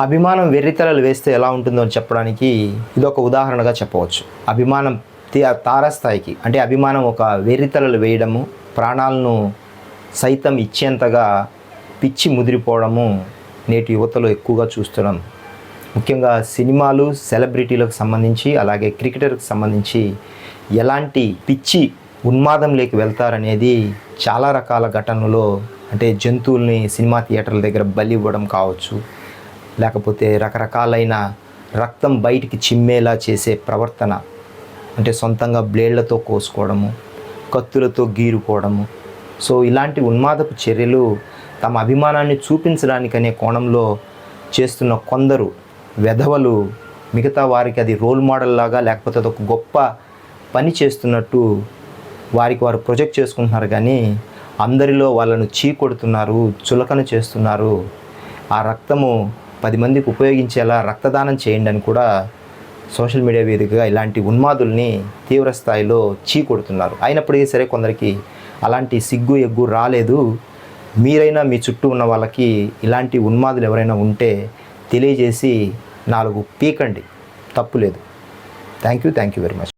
అభిమానం వెర్రితలలు వేస్తే ఎలా ఉంటుందో అని చెప్పడానికి ఇది ఒక ఉదాహరణగా చెప్పవచ్చు. అభిమానం తి- తారస్థాయికి అంటే అభిమానం ఒక వెర్రితలలు వేయడము ప్రాణాలను సైతం ఇచ్చేంతగా పిచ్చి ముదిరిపోవడము నేటి యువతలో ఎక్కువగా చూస్తున్నాం. ముఖ్యంగా సినిమాలు సెలబ్రిటీలకు సంబంధించి అలాగే క్రికెటర్కి సంబంధించి ఎలాంటి పిచ్చి ఉన్మాదంలోకి వెళ్తారనేది చాలా రకాల ఘటనలో అంటే జంతువుల్ని సినిమా థియేటర్ల దగ్గర బలి ఇవ్వడం కావచ్చు లేకపోతే రకరకాలైన రక్తం బయటికి చిమ్మేలా చేసే ప్రవర్తన. అంటే సొంతంగా బ్లేడ్లతో కోసుకోవడము కత్తులతో గీరుకోవడము. సో ఇలాంటి ఉన్మాదపు చర్యలు తమ అభిమానాన్ని చూపించడానికనే కోణంలో చేస్తున్న కొందరు వెధవలు మిగతా వారికి అది రోల్ మోడల్ లాగా లేకపోతే అదొక గొప్ప పని చేస్తున్నట్టు వారికి వారు ప్రొజెక్ట్ చేసుకుంటున్నారు కానీ అందరిలో వాళ్ళను చీకొడుతున్నారు చులకన చేస్తున్నారు. ఆ రక్తము పది మందికి ఉపయోగించేలా రక్తదానం చేయండి అని కూడా సోషల్ మీడియా వేదికగా ఇలాంటి ఉన్మాదుల్ని తీవ్ర స్థాయిలో చీకొడుతున్నారు అయినప్పటికీ సరే కొందరికి అలాంటి సిగ్గు ఎగ్గు రాలేదు. మీరైనా మీ చుట్టూ ఉన్న వాళ్ళకి ఇలాంటి ఉన్మాదులు ఎవరైనా ఉంటే తెలియజేసి నాలుగు పీకండి. తప్పు లేదు. Thank you thank you very much.